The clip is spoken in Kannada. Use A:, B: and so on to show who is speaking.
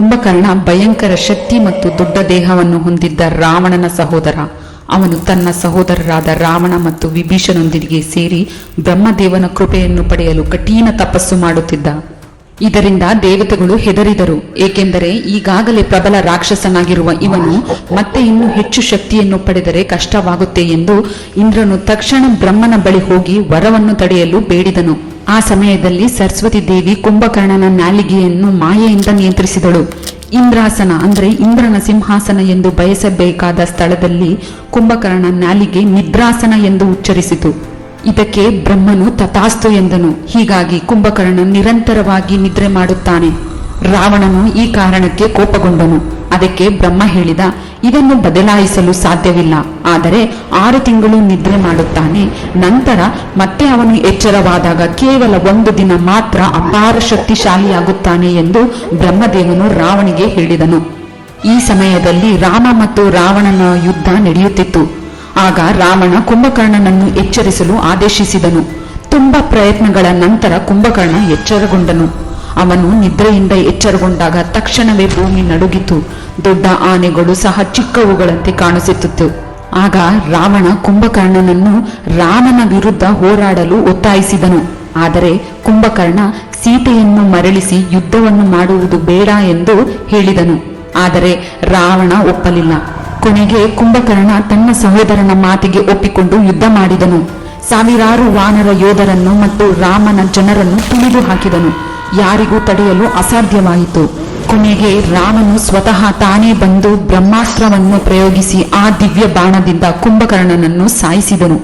A: ಕುಂಭಕರ್ಣ ಭಯಂಕರ ಶಕ್ತಿ ಮತ್ತು ದೊಡ್ಡ ದೇಹವನ್ನು ಹೊಂದಿದ್ದ ರಾವಣನ ಸಹೋದರ. ಅವನು ತನ್ನ ಸಹೋದರರಾದ ರಾವಣ ಮತ್ತು ವಿಭೀಷನೊಂದಿಗೆ ಸೇರಿ ಬ್ರಹ್ಮದೇವನ ಕೃಪೆಯನ್ನು ಪಡೆಯಲು ಕಠಿಣ ತಪಸ್ಸು ಮಾಡುತ್ತಿದ್ದ. ಇದರಿಂದ ದೇವತೆಗಳು ಹೆದರಿದರು, ಏಕೆಂದರೆ ಈಗಾಗಲೇ ಪ್ರಬಲ ರಾಕ್ಷಸನಾಗಿರುವ ಇವನು ಮತ್ತೆ ಇನ್ನೂ ಹೆಚ್ಚು ಶಕ್ತಿಯನ್ನು ಪಡೆದರೆ ಕಷ್ಟವಾಗುತ್ತೆ ಎಂದು ಇಂದ್ರನು ತಕ್ಷಣ ಬ್ರಹ್ಮನ ಬಳಿ ಹೋಗಿ ವರವನ್ನು ತಡೆಯಲು ಬೇಡಿದನು. ಆ ಸಮಯದಲ್ಲಿ ಸರಸ್ವತಿ ದೇವಿ ಕುಂಭಕರ್ಣನ ನಾಲಿಗೆಯನ್ನು ಮಾಯೆಯಿಂದ ನಿಯಂತ್ರಿಸಿದಳು. ಇಂದ್ರಾಸನ ಅಂದರೆ ಇಂದ್ರನ ಸಿಂಹಾಸನ ಎಂದು ಬಯಸಬೇಕಾದ ಸ್ಥಳದಲ್ಲಿ ಕುಂಭಕರ್ಣ ನಾಲಿಗೆ ನಿದ್ರಾಸನ ಎಂದು ಉಚ್ಚರಿಸಿತು. ಇದಕ್ಕೆ ಬ್ರಹ್ಮನು ತಥಾಸ್ತು ಎಂದನು. ಹೀಗಾಗಿ ಕುಂಭಕರ್ಣ ನಿರಂತರವಾಗಿ ನಿದ್ರೆ ಮಾಡುತ್ತಾನೆ. ರಾವಣನು ಈ ಕಾರಣಕ್ಕೆ ಕೋಪಗೊಂಡನು. ಅದಕ್ಕೆ ಬ್ರಹ್ಮ ಹೇಳಿದ, ಇದನ್ನು ಬದಲಾಯಿಸಲು ಸಾಧ್ಯವಿಲ್ಲ. ಆದರೆ ಆರು ತಿಂಗಳು ನಿದ್ರೆ ಮಾಡುತ್ತಾನೆ. ನಂತರ ಮತ್ತೆ ಅವನು ಎಚ್ಚರವಾದಾಗ ಕೇವಲ ಒಂದು ದಿನ ಮಾತ್ರ ಅಪಾರ ಶಕ್ತಿಶಾಲಿಯಾಗುತ್ತಾನೆ ಎಂದು ಬ್ರಹ್ಮದೇವನು ರಾವಣಿಗೆ ಹೇಳಿದನು. ಈ ಸಮಯದಲ್ಲಿ ರಾಮ ಮತ್ತು ರಾವಣನ ಯುದ್ಧ ನಡೆಯುತ್ತಿತ್ತು. ಆಗ ರಾವಣ ಕುಂಭಕರ್ಣನನ್ನು ಎಚ್ಚರಿಸಲು ಆದೇಶಿಸಿದನು. ತುಂಬಾ ಪ್ರಯತ್ನಗಳ ನಂತರ ಕುಂಭಕರ್ಣ ಎಚ್ಚರಗೊಂಡನು. ಅವನು ನಿದ್ರೆಯಿಂದ ಎಚ್ಚರಗೊಂಡಾಗ ತಕ್ಷಣವೇ ಭೂಮಿ ನಡುಗಿತು. ದೊಡ್ಡ ಆನೆಗಳು ಸಹ ಚಿಕ್ಕವುಗಳಂತೆ ಕಾಣಿಸುತ್ತಿತ್ತು. ಆಗ ರಾವಣ ಕುಂಭಕರ್ಣನನ್ನು ರಾಮನ ವಿರುದ್ಧ ಹೋರಾಡಲು ಒತ್ತಾಯಿಸಿದನು. ಆದರೆ ಕುಂಭಕರ್ಣ ಸೀತೆಯನ್ನು ಮರಳಿಸಿ ಯುದ್ಧವನ್ನು ಮಾಡುವುದು ಬೇಡ ಎಂದು ಹೇಳಿದನು. ಆದರೆ ರಾವಣ ಒಪ್ಪಲಿಲ್ಲ. ಕೊನೆಗೆ ಕುಂಭಕರ್ಣ ತನ್ನ ಸಹೋದರನ ಮಾತಿಗೆ ಒಪ್ಪಿಕೊಂಡು ಯುದ್ಧ ಮಾಡಿದನು. ಸಾವಿರಾರು ವಾನರ ಯೋಧರನ್ನು ಮತ್ತು ರಾಮನ ಜನರನ್ನು ತುಳಿದು ಹಾಕಿದನು ಯಾರಿಗೂ ತಡೆಯಲು ಅಸಾಧ್ಯವಾಯಿತು. ಕೊನೆಗೆ ರಾಮನು ಸ್ವತಃ ತಾನೇ ಬಂದು ಬ್ರಹ್ಮಾಸ್ತ್ರವನ್ನು ಪ್ರಯೋಗಿಸಿ ಆ ದಿವ್ಯ ಬಾಣದಿಂದ ಕುಂಭಕರ್ಣನನ್ನು ಸಾಯಿಸಿದನು.